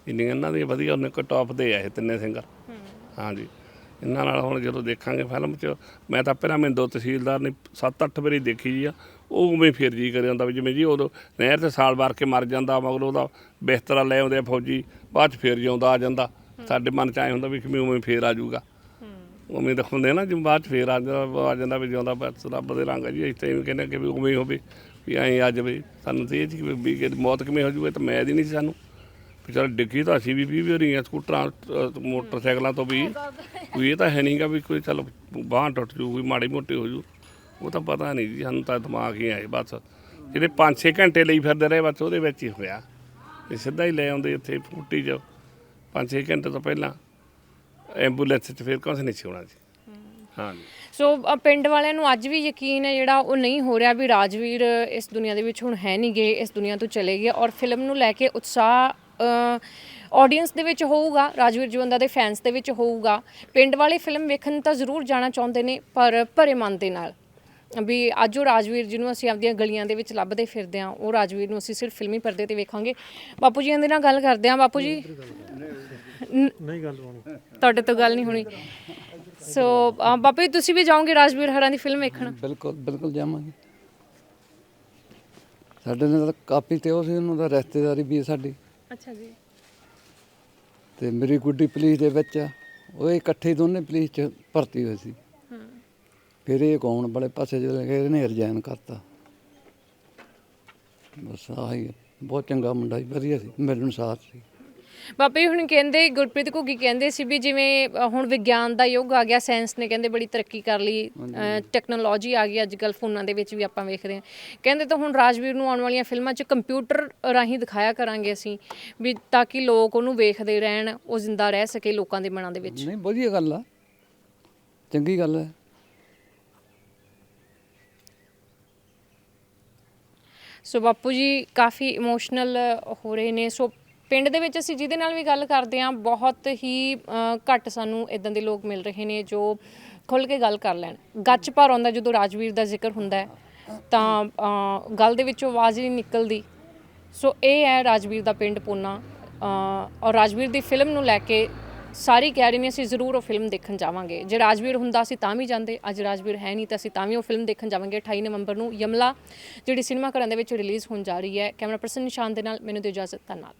ਇੰਨੀਆਂ ਇਹਨਾਂ ਦੀਆਂ ਵਧੀਆ, ਉਹਨੇ ਕੋ ਟੌਪ ਦੇ ਆ ਇਹ ਤਿੰਨੇ ਸਿੰਗਰ ਹਾਂਜੀ। ਇਹਨਾਂ ਨਾਲ ਹੁਣ ਜਦੋਂ ਦੇਖਾਂਗੇ ਫਿਲਮ 'ਚ, ਮੈਂ ਤਾਂ ਪਹਿਲਾਂ ਮਿੰਦੋ ਤਹਿਸੀਲਦਾਰ ਨੇ 7-8 ਵਾਰੀ ਦੇਖੀ ਜੀ ਆ, ਉਹ ਉਵੇਂ ਫਿਰ ਜੀ ਕਰੇ ਜਾਂਦਾ ਵੀ ਜਿਵੇਂ ਜੀ ਉਦੋਂ ਨਹਿਰ ਤੇ ਸਾਲ ਵਾਰ ਕੇ ਮਰ ਜਾਂਦਾ, ਮਗਰ ਉਹਦਾ ਬਿਸਤਰਾ ਲੈ ਆਉਂਦੇ ਆ ਫੌਜੀ, ਬਾਅਦ 'ਚ ਫਿਰ ਜਿਉਂਦਾ ਆ ਜਾਂਦਾ। ਸਾਡੇ ਮਨ 'ਚ ਐ ਹੁੰਦਾ ਵੀ ਕਿਵੇਂ ਉਵੇਂ ਫੇਰ ਆ ਜਾਊਗਾ। ਉਵੇਂ ਦਿਖਾਉਂਦੇ ਨਾ, ਜਿਵੇਂ ਬਾਅਦ 'ਚ ਫੇਰ ਆ ਜਾਂਦਾ ਆ ਜਾਂਦਾ ਵੀ ਜਿਉਂਦਾ ਬਸ ਰੱਬ ਦੇ ਰੰਗ ਆ ਜੀ ਇੱਥੇ ਵੀ ਕਹਿੰਦੇ ਕਿ ਵੀ ਉਵੇਂ ਹੋਵੇ, ਵੀ ਐਂ ਆ ਜਾਵੇ। ਸਾਨੂੰ ਤੇ ਇਹ ਸੀ ਕਿ ਵੀ ਮੌਤ ਕਿਵੇਂ ਹੋ ਜਾਊਗਾ ਤਾਂ ਮੈਂ ਦੀ ਨਹੀਂ ਸੀ ਸਾਨੂੰ। ਚੱਲ ਡਿੱਗੀ ਤਾਂ ਅਸੀਂ ਵੀ ਵੀਹ ਵਾਰੀ ਆ ਸਕੂਟਰਾਂ ਅ, ਮੋਟਰਸਾਈਕਲਾਂ ਤੋਂ ਵੀ। ਕੋਈ ਇਹ ਤਾਂ ਹੈ ਨਹੀਂਗਾ ਵੀ ਕੋਈ ਚੱਲ ਬਾਂਹ ਟੁੱਟ ਜੂ ਕੋਈ ਮਾੜੀ ਮੋਟੀ ਹੋ ਜੂ। ਉਹ ਤਾਂ ਪਤਾ ਨਹੀਂ ਜੀ ਸਾਨੂੰ ਤਾਂ ਦਿਮਾਗ ਹੀ ਆਏ ਬਸ। ਜਿਹੜੇ 5-6 ਘੰਟੇ ਲਈ ਫਿਰਦੇ ਰਹੇ ਬਸ ਉਹਦੇ ਵਿੱਚ ਹੀ ਹੋਇਆ। ਤੇ ਸਿੱਧਾ ਹੀ ਲੈ ਆਉਂਦੇ ਇੱਥੇ ਫੂਟੀ 'ਚ 5-6 ਘੰਟੇ ਤੋਂ ਪਹਿਲਾਂ। ਐਂਬੂਲੈਂਸ 'ਚ ਫਿਰ ਕੁਛ ਨਹੀਂ ਸੀ ਹੋਣਾ ਜੀ। ਹਾਂਜੀ ਸੋ ਅ, ਪਿੰਡ ਵਾਲਿਆਂ ਨੂੰ ਅੱਜ ਵੀ ਯਕੀਨ ਹੈ ਜਿਹੜਾ ਉਹ ਨਹੀਂ ਹੋ ਰਿਹਾ ਵੀ ਰਾਜਵੀਰ ਇਸ ਦੁਨੀਆ ਦੇ ਵਿੱਚ ਹੁਣ ਹੈ ਨਹੀਂ ਗਏ ਇਸ ਦੁਨੀਆ ਤੋਂ ਚਲੇ ਗਏ ਔਰ ਫਿਲਮ ਨੂੰ ਲੈ ਕੇ ਉਤਸ਼ਾਹ ਆਡੀਅנס ਦੇ ਵਿੱਚ ਹੋਊਗਾ ਰਾਜਵੀਰ ਜਵੰਦਾ ਦੇ ਫੈਨਸ ਦੇ ਵਿੱਚ ਹੋਊਗਾ। ਪਿੰਡ ਵਾਲੇ ਫਿਲਮ ਵੇਖਣ ਤਾਂ ਜ਼ਰੂਰ ਜਾਣਾ ਚਾਹੁੰਦੇ ਨੇ ਪਰ ਭਰੇ ਮਨ ਦੇ ਨਾਲ। ਵੀ ਅੱਜ ਉਹ ਰਾਜਵੀਰ ਜਿਹਨੂੰ ਅਸੀਂ ਆਪਦੀਆਂ ਗਲੀਆਂ ਦੇ ਵਿੱਚ ਲੱਭਦੇ ਫਿਰਦੇ ਹਾਂ ਉਹ ਰਾਜਵੀਰ ਨੂੰ ਅਸੀਂ ਸਿਰਫ ਫਿਲਮੀ ਪਰਦੇ ਤੇ ਵੇਖਾਂਗੇ। ਬਾਪੂ ਜੀ ਦੇ ਨਾਲ ਗੱਲ ਕਰਦੇ ਹਾਂ ਬਾਪੂ ਜੀ। ਨਹੀਂ ਗੱਲ ਹੋਣੀ। ਤੁਹਾਡੇ ਤੋਂ ਗੱਲ ਨਹੀਂ ਹੋਣੀ। ਸੋ ਬਾਪੂ ਜੀ ਤੁਸੀਂ ਵੀ ਜਾਓਗੇ ਰਾਜਵੀਰ ਹਰਾਂ ਦੀ ਫਿਲਮ ਵੇਖਣ? ਬਿਲਕੁਲ ਬਿਲਕੁਲ ਜਾਵਾਂਗੇ। ਸਾਡੇ ਨਾਲ ਕਾਪੀ ਤੇ ਉਹ ਸੀ ਉਹਨਾਂ ਦਾ ਰਿਸ਼ਤੇਦਾਰੀ ਵੀ ਸਾਡੀ। ਅੱਛਾ ਜੀ। ਤੇ ਮੇਰੀ ਗੁੱਡੀ ਪੁਲਿਸ ਦੇ ਵਿੱਚ ਆ। ਉਹ ਇਕੱਠੇ ਹੀ ਦੋਨੇ ਪੁਲਿਸ 'ਚ ਭਰਤੀ ਹੋਏ ਸੀ। ਫਿਰ ਇਹ ਕੌਣ ਬੜੇ ਪਾਸੇ ਚਲੇ ਗਏ ਇਹਨੇ ਰਿਜ਼ਾਈਨ ਕਰਤਾ। ਬਸ ਆਹੀ ਹੈ। ਬਹੁਤ ਚੰਗਾ ਮੁੰਡਾ ਸੀ ਵਧੀਆ ਸੀ ਮੇਰੇ ਅਨੁਸਾਰ ਸੀ। ਬਾਪੂ ਜੀ ਹੁਣ ਕਹਿੰਦੇ ਗੁਰਪ੍ਰੀਤ ਘੁੱਗੀ ਕਹਿੰਦੇ ਸੀ ਵੀ ਜਿਵੇਂ ਅ, ਹੁਣ ਵਿਗਿਆਨ ਦਾ ਯੁੱਗ ਆ ਗਿਆ ਸਾਇੰਸ ਨੇ ਕਹਿੰਦੇ ਬੜੀ ਤਰੱਕੀ ਕਰ ਲਈ ਟੈਕਨੋਲੋਜੀ ਆ ਗਈ ਅੱਜ ਕੱਲ ਫੋਨਾਂ ਦੇ ਵਿੱਚ ਵੀ ਆਪਾਂ ਵੇਖਦੇ ਹਾਂ। ਕਹਿੰਦੇ ਤਾਂ ਹੁਣ ਰਾਜਵੀਰ ਨੂੰ ਆਉਣ ਵਾਲੀਆਂ ਫਿਲਮਾਂ 'ਚ ਕੰਪਿਊਟਰ ਰਾਹੀਂ ਦਿਖਾਇਆ ਕਰਾਂਗੇ ਅਸੀਂ ਵੀ ਤਾਂ ਕਿ ਲੋਕ ਉਹਨੂੰ ਵੇਖਦੇ ਰਹਿਣ ਉਹ ਜ਼ਿੰਦਾ ਰਹਿ ਸਕੇ ਲੋਕਾਂ ਦੇ ਮਨਾਂ ਦੇ ਵਿੱਚ। ਨਹੀਂ ਵਧੀਆ ਗੱਲ ਆ। ਚੰਗੀ ਗੱਲ ਹੈ। ਸੋ ਬਾਪੂ ਜੀ ਕਾਫੀ ਇਮੋਸ਼ਨਲ ਹੋ ਰਹੇ ਨੇ ਸੋ ਪਿੰਡ ਦੇ ਵਿੱਚ ਅਸੀਂ ਜਿਹਦੇ ਨਾਲ ਵੀ ਗੱਲ ਕਰਦੇ ਹਾਂ ਬਹੁਤ ਹੀ ਘੱਟ ਸਾਨੂੰ ਇਦਾਂ ਦੇ ਲੋਕ ਮਿਲ ਰਹੇ ਨੇ ਜੋ ਖੁੱਲ ਕੇ ਗੱਲ ਕਰ ਲੈਣ। ਗੱਚ ਭਰ ਆਉਂਦਾ ਜਦੋਂ ਰਾਜਵੀਰ ਦਾ ਜ਼ਿਕਰ ਹੁੰਦਾ ਹੈ ਤਾਂ ਅ, ਗੱਲ ਦੇ ਵਿੱਚੋਂ ਆਵਾਜ਼ ਹੀ ਨਹੀਂ ਨਿਕਲਦੀ। ਸੋ ਇਹ ਹੈ ਰਾਜਵੀਰ ਦਾ ਪਿੰਡ ਪੂਨਾ ਅ, ਔਰ ਰਾਜਵੀਰ ਦੀ ਫਿਲਮ ਨੂੰ ਲੈ ਕੇ ਸਾਰੀ ਕਹਿ ਰਹੀ ਨੇ ਅਸੀਂ ਜ਼ਰੂਰ ਉਹ ਫਿਲਮ ਦੇਖਣ ਜਾਵਾਂਗੇ। ਜੇ ਰਾਜਵੀਰ ਹੁੰਦਾ ਅਸੀਂ ਤਾਂ ਵੀ ਜਾਂਦੇ। ਅੱਜ ਰਾਜਵੀਰ ਹੈ ਨਹੀਂ ਤਾਂ ਅਸੀਂ ਤਾਂ ਵੀ ਉਹ ਫਿਲਮ ਦੇਖਣ ਜਾਵਾਂਗੇ। 28 ਨਵੰਬਰ ਨੂੰ ਯਮਲਾ ਜਿਹੜੀ ਸਿਨੇਮਾ ਘਰਾਂ ਦੇ ਵਿੱਚ ਰਿਲੀਜ਼ ਹੋਣ ਜਾ ਰਹੀ ਹੈ। ਕੈਮਰਾ ਪਰਸਨ ਨਿਸ਼ਾਨ ਦੇ ਨਾਲ ਮੈਨੂੰ ਦਿਓ ਇਜਾਜ਼ਤ ਧੰਨਵਾਦ।